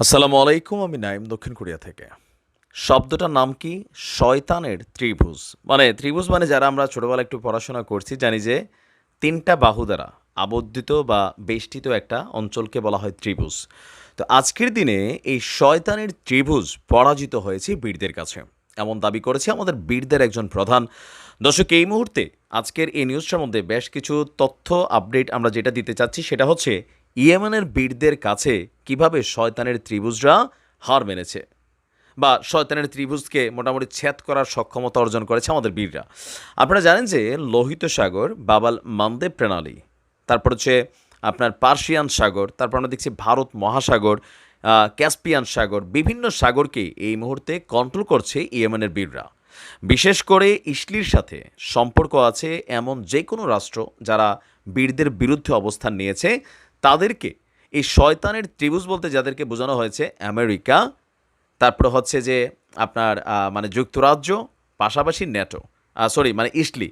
আসসালামু আলাইকুম, আমি নাইম দক্ষিণ কোরিয়া থেকে। শব্দটার নাম কি? শয়তানের ত্রিভুজ। মানে ত্রিভুজ মানে যারা আমরা ছোটোবেলা একটু পড়াশোনা করছি, জানি যে তিনটা বাহু দ্বারা আবদ্ধিত বা বেষ্টিত একটা অঞ্চলকে বলা হয় ত্রিভুজ। তো আজকের দিনে এই শয়তানের ত্রিভুজ পরাজিত হয়েছে বীরদের কাছে। এমন দাবি করেছে আমাদের বীরদের একজন প্রধান। দর্শক, এই মুহূর্তে আজকের এই নিউজটার মধ্যে বেশ কিছু তথ্য আপডেট আমরা যেটা দিতে চাচ্ছি সেটা হচ্ছে ইয়েমেনের বীরদের কাছে কীভাবে শয়তানের ত্রিভুজরা হার মেনেছে বা শয়তানের ত্রিভুজকে মোটামুটি ছেদ করার সক্ষমতা অর্জন করেছে আমাদের বীররা। আপনারা জানেন যে লোহিত সাগর, বাবাল মানদেব প্রণালী, তারপর হচ্ছে আপনার পার্সিয়ান সাগর, তারপর আমরা দেখছি ভারত মহাসাগর ক্যাসপিয়ান সাগর, বিভিন্ন সাগরকে এই মুহূর্তে কন্ট্রোল করছে ইয়েমেনের বীররা। বিশেষ করে ইসলির সাথে সম্পর্ক আছে এমন যে কোনো রাষ্ট্র যারা বীরদের বিরুদ্ধে অবস্থান নিয়েছে তাদেরকে, এই শয়তানের ত্রিভুজ বলতে যাদেরকে বোঝানো হয়েছে, আমেরিকা, তারপরে হচ্ছে যে আপনার মানে যুক্তরাজ্য, পাশাপাশি ন্যাটো সরি মানে ইস্টলি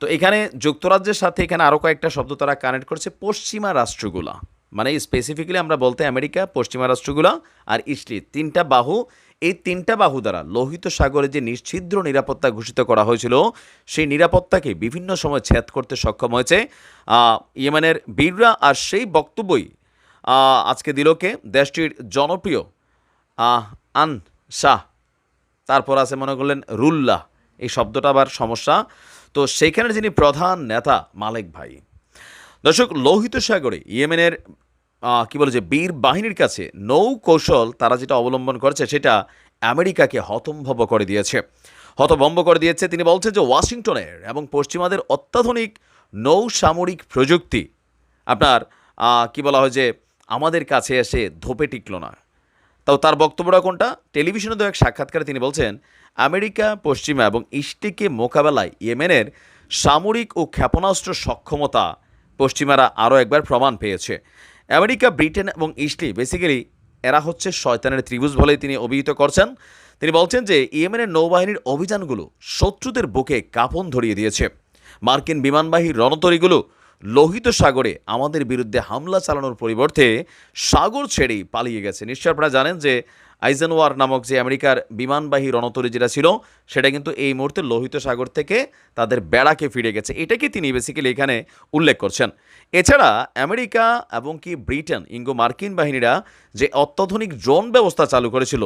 তো এখানে যুক্তরাজ্যের সাথে এখানে আরও কয়েকটা শব্দ তারা কানেক্ট করছে, পশ্চিমা রাষ্ট্রগুলা। মানে স্পেসিফিক্যালি আমরা বলতে আমেরিকা, পশ্চিমা রাষ্ট্রগুলা আর ইসলি তিনটা বাহু, এই তিনটা বাহু দ্বারা লোহিত সাগরে যে নিশ্ছিদ্র নিরাপত্তা ঘোষিত করা হয়েছিল, সেই নিরাপত্তাকে বিভিন্ন সময় ছেদ করতে সক্ষম হয়েছে ইয়েমেনের বীররা। আর সেই বক্তব্যই আজকে দিলকে দেশটির জনপ্রিয় আন শাহ। তারপর আছে মনে করলেন রুল্লাহ। এই শব্দটা আবার সমস্যা। তো সেইখানের যিনি প্রধান নেতা, মালেক ভাই। দর্শক, লোহিত সাগরে ইয়েমেনের কি বলে যে বীর বাহিনীর কাছে নৌ কৌশল তারা যেটা অবলম্বন করেছে সেটা আমেরিকাকে হতম্ভব করে দিয়েছে। হতভম্ব করে দিয়েছে তিনি বলছেন যে ওয়াশিংটনের এবং পশ্চিমাদের অত্যাধুনিক নৌ সামরিক প্রযুক্তি আপনার কি বলা হয় যে আমাদের কাছে এসে ধোপে টিকলো না। তাও তার বক্তব্যটা কোনটা? টেলিভিশনে দেওয়া এক সাক্ষাৎকারে তিনি বলছেন, আমেরিকা, পশ্চিমা এবং ইস্টিকে মোকাবেলায় ইয়েমেনের সামরিক ও ক্ষেপণাস্ত্র সক্ষমতা পশ্চিমারা আরও একবার প্রমাণ পেয়েছে। আমেরিকা, ব্রিটেন এবং ইস্টলি বেসিক্যালি এরা হচ্ছে শয়তানের ত্রিভুজ বলেই তিনি অভিহিত করছেন। তিনি বলছেন যে, ইয়েমেনের নৌবাহিনীর অভিযানগুলো শত্রুদের বুকে কাঁপন ধরিয়ে দিয়েছে। মার্কিন বিমানবাহী রণতরীগুলো লোহিত সাগরে আমাদের বিরুদ্ধে হামলা চালানোর পরিবর্তে সাগর ছেড়েই পালিয়ে গেছে। নিশ্চয় আপনারা জানেন যে আইজেনওয়ার নামক যে আমেরিকার বিমানবাহী রণতরী যেটা ছিল, সেটা কিন্তু এই মুহূর্তে লোহিত সাগর থেকে তাদের বেড়াকে ফিরে গেছে। এটাকে তিনি বেসিক্যালি এখানে উল্লেখ করছেন। এছাড়া আমেরিকা এবং কি ব্রিটেন, ইঙ্গো মার্কিন বাহিনীরা যে অত্যাধুনিক ড্রোন ব্যবস্থা চালু করেছিল,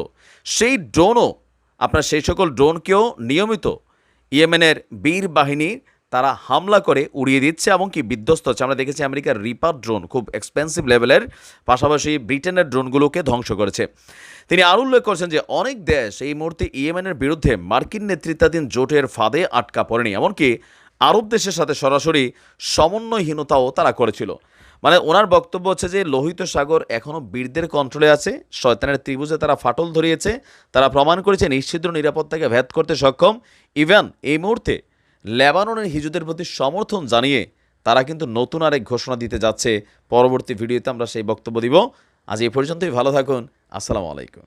সেই ড্রোনও, আপনার সেই সকল ড্রোনকেও নিয়মিত ইয়েমেনের বীর বাহিনী তারা হামলা করে উড়িয়ে দিচ্ছে এবং কি বিধ্বস্ত হচ্ছে। আমরা দেখেছি আমেরিকার রিপার ড্রোন খুব এক্সপেন্সিভ লেভেলের পাশাপাশি ব্রিটেনের ড্রোনগুলোকে ধ্বংস করেছে। তিনি আরও উল্লেখ করেছেন যে অনেক দেশ এই মুহূর্তে ইয়েমেনের বিরুদ্ধে মার্কিন নেতৃত্বাধীন জোটের ফাঁদে আটকা পড়েনি, এমনকি আরব দেশের সাথে সরাসরি সমন্বয়হীনতাও তারা করেছিল। মানে ওনার বক্তব্য হচ্ছে যে লোহিত সাগর এখনও বীরদের কন্ট্রোলে আছে, শয়তানের ত্রিভুজে তারা ফাটল ধরিয়েছে, তারা প্রমাণ করেছে নিশ্চিদ্র নিরাপত্তাকে ভেদ করতে সক্ষম। ইভেন এই মুহূর্তে লেবাননের হিজুদের প্রতি সমর্থন জানিয়ে তারা কিন্তু নতুন আরেক ঘোষণা দিতে যাচ্ছে। পরবর্তী ভিডিওতে আমরা সেই বক্তব্য দিব। আজ এ পর্যন্তই, ভালো থাকুন। আসসালামু আলাইকুম।